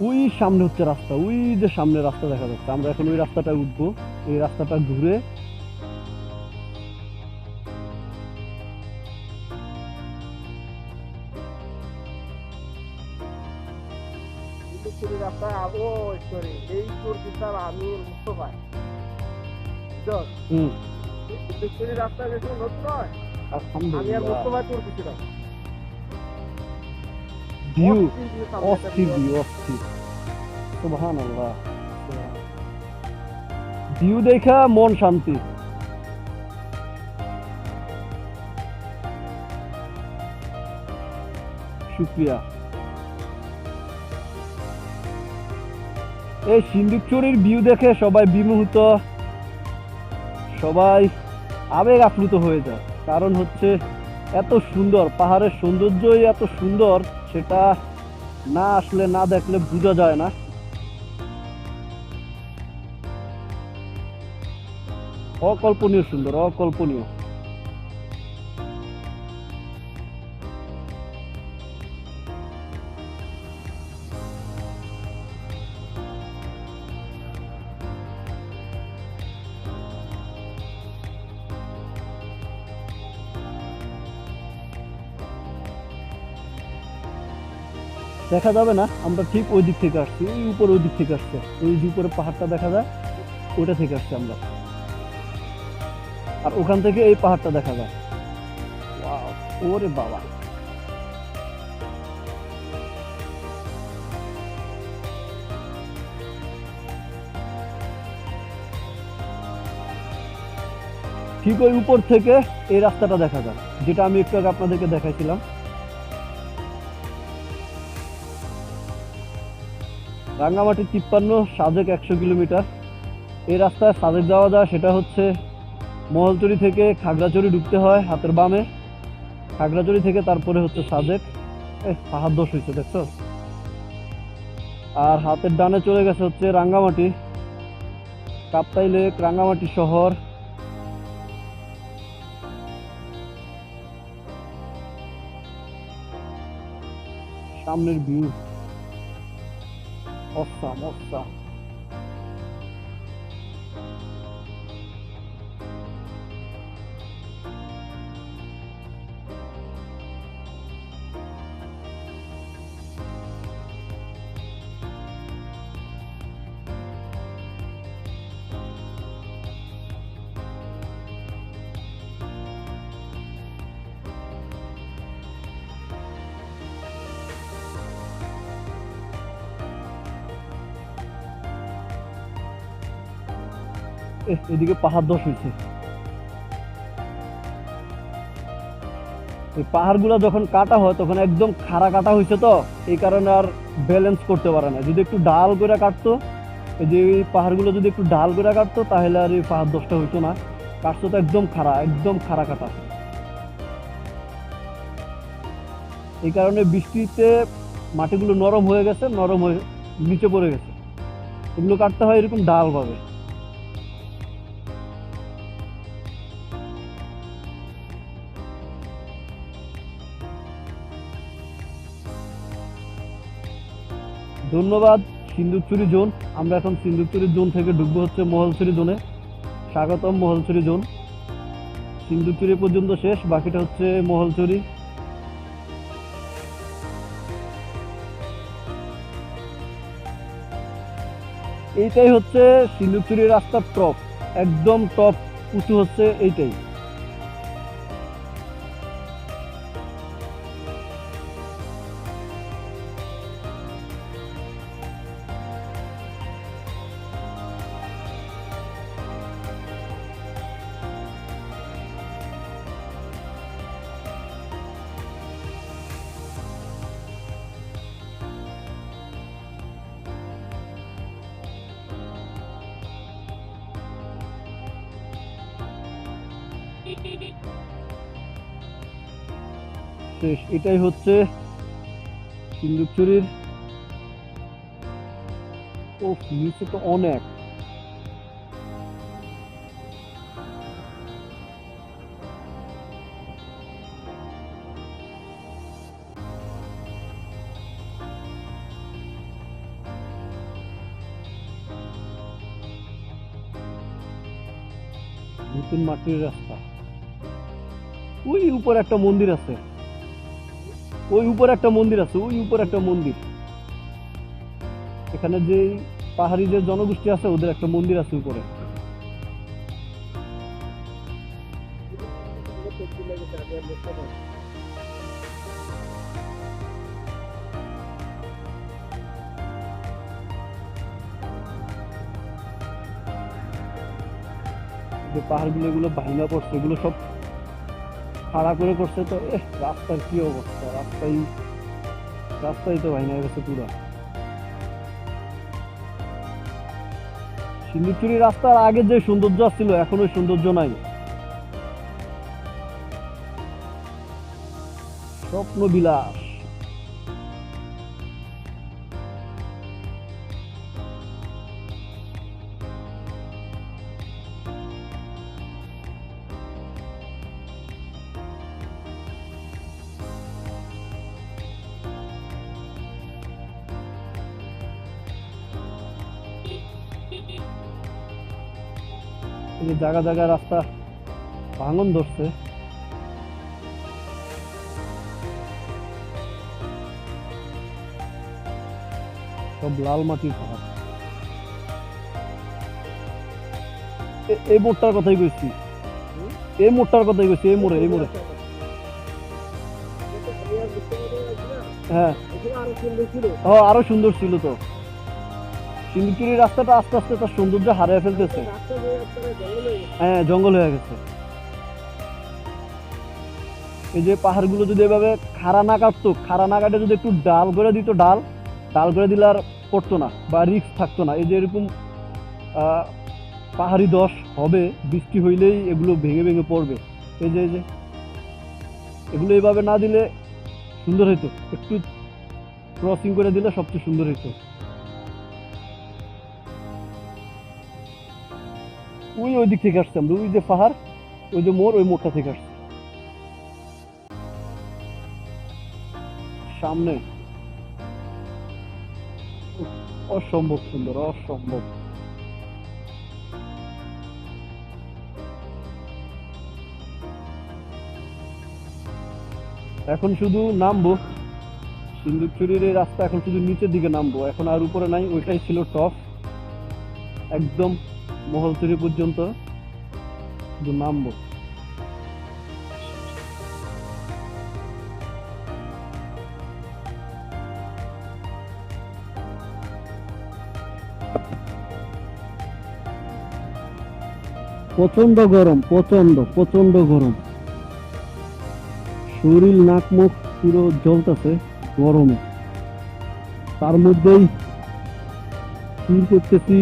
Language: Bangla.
ওই সামনে হচ্ছে রাস্তা ওই যে সামনে রাস্তা দেখা যাচ্ছে। আমরা এখন ওই রাস্তাটা উঠবো এই রাস্তাটা ঘুরে তোর আমি মুস্তফা। বুঝছস? হুম। কিন্তু রাস্তা ভিউ অস্থির। ভিউ অস্থির সুবহান আল্লাহ ভিউ দেখা মন শান্তি। শুক্রিয়া। এই সিন্দুকচুরির ভিউ দেখে সবাই বিমোহিত সবাই আবেগ আপ্লুত হয়ে যায়। কারণ হচ্ছে এত সুন্দর পাহাড়ের সৌন্দর্যই এত সুন্দর। সেটা না আসলে না দেখলে বোঝা যায় না। অকল্পনীয় সুন্দর অকল্পনীয়। দেখা যাবে না, আমরা ঠিক ওই দিক থেকে আসছি ওই উপরে ওই দিক থেকে আসছে। ওই যে উপরে পাহাড়টা দেখা যায়, ওইটা থেকে আসছি আমরা। আর ওখান থেকে এই পাহাড়টা দেখা যায়। ওরে বাবা। ঠিক ওই উপর থেকে এই রাস্তাটা দেখা যায়, যেটা আমি একটু আগে আপনাদেরকে দেখাইছিলাম। রাঙ্গামাটি তিপ্পান্ন, সাজেক একশো কিলোমিটার। এই রাস্তায় সাজেক যাওয়া যায়, সেটা হচ্ছে মহলচুরি থেকে খাগড়াচড়ি ঢুকতে হয় হাতের বামে। খাগড়াচড়ি থেকে তারপরে হচ্ছে সাজেক। দোষ হয়েছে দেখছ? আর হাতের ডানে চলে গেছে হচ্ছে রাঙ্গামাটি। কাপ্তাই লেক, রাঙ্গামাটি শহর। সামনের ভিউ। 莫萨，莫萨。এদিকে পাহাড় দশ হয়েছে। এই পাহাড়গুলো যখন কাটা হয়, তখন একদম খাড়া কাটা হয়েছে তো, এই কারণে আর ব্যালেন্স করতে পারে না। যদি একটু ডাল করে কাটতো, এই যে এই পাহাড়গুলো যদি একটু ডাল করে কাটতো, তাহলে আর এই পাহাড় দশটা হইতো না। কাটতো তো একদম খাড়া একদম খাড়া কাটা। এই কারণে বৃষ্টিতে মাটিগুলো নরম হয়ে গেছে, নরম হয়ে নিচে পড়ে গেছে। এগুলো কাটতে হয় এরকম ডাল ধন্যবাদ সিন্দুকচুরি জোন। আমরা এখন সিন্দুকচুরি জোন থেকে ঢুকবো হচ্ছে মহলছড়ি জোনে। স্বাগতম মহলছড়ি জোন। সিন্দুকচুরি পর্যন্ত শেষ, বাকিটা হচ্ছে মহলছড়ি এইটাই হচ্ছে সিন্দুকচুরি রাস্তার টপ একদম টপ উঁচু হচ্ছে এইটাই। এটাই হচ্ছে সিন্দুকচুরির ও নিচে তো অনেক। নতুন মাটির রাস্তা। ওই উপর একটা মন্দির আছে। ওই উপর একটা মন্দির আছে, ওই উপর একটা মন্দির। এখানে যে পাহাড়ি যে জনগোষ্ঠী আছে, ওদের একটা মন্দির আছে উপরে। যে পাহাড়গুলো এগুলো ভাঙা পড়ছে, এগুলো সব খাড়া করে করছে তো এহ, রাস্তার কি অবস্থা? রাস্তাই রাস্তাই তো ভাই না গেছে পুরা। সিন্দুরচুরি রাস্তার আগে যে সৌন্দর্য ছিল এখন ওই সৌন্দর্য নাই। স্বপ্ন বিলাস যে জায়গা জায়গা রাস্তা ভাঙন ধরছে। সব লাল মাটির পাহাড়। এই মোড়টার কথাই কইছি। এই মোড়টার কথাই কইছি এই মোড়ে এই মোড়ে। হ্যাঁ। আরও সুন্দর ছিল। ও আরও সুন্দর ছিল তো সিন্দুরচুরি রাস্তাটা আস্তে আস্তে তার সৌন্দর্য হারিয়ে ফেলতেছে। হয়ে, জঙ্গল হয়ে গেছে। এই যে পাহাড়গুলো যদি এভাবে খাড়া না কাটতো, খাড়া না কাটে যদি একটু ডাল করে দিত ডাল ডাল করে দিলে আর পড়তো না বা রিক্স থাকতো না। এই যে এরকম পাহাড়ি দশ হবে, বৃষ্টি হইলেই এগুলো ভেঙে ভেঙে পড়বে। এই যে এই যে, এগুলো এইভাবে না দিলে সুন্দর হইতো। একটু ক্রসিং করে দিলে সবচেয়ে সুন্দর হইতো। ওই ওই দিক থেকে আসছে আমরা, ওই যে পাহাড়, ওই যে মোড়, ওই মোড়টা থেকে আসছে। সামনে। অসম্ভব সুন্দর, অসম্ভব। এখন শুধু নামবো। সিন্দুকচুরির এই রাস্তা এখন শুধু নিচের দিকে নামবো। এখন আর উপরে নাই, ওইটাই ছিল টপ একদম মহলচুরি পর্যন্ত নামবো। প্রচণ্ড গরম প্রচণ্ড প্রচণ্ড গরম। শরীর, নাক, মুখ পুরো জ্বলতেছে গরমে। তার মধ্যেই করতেছি?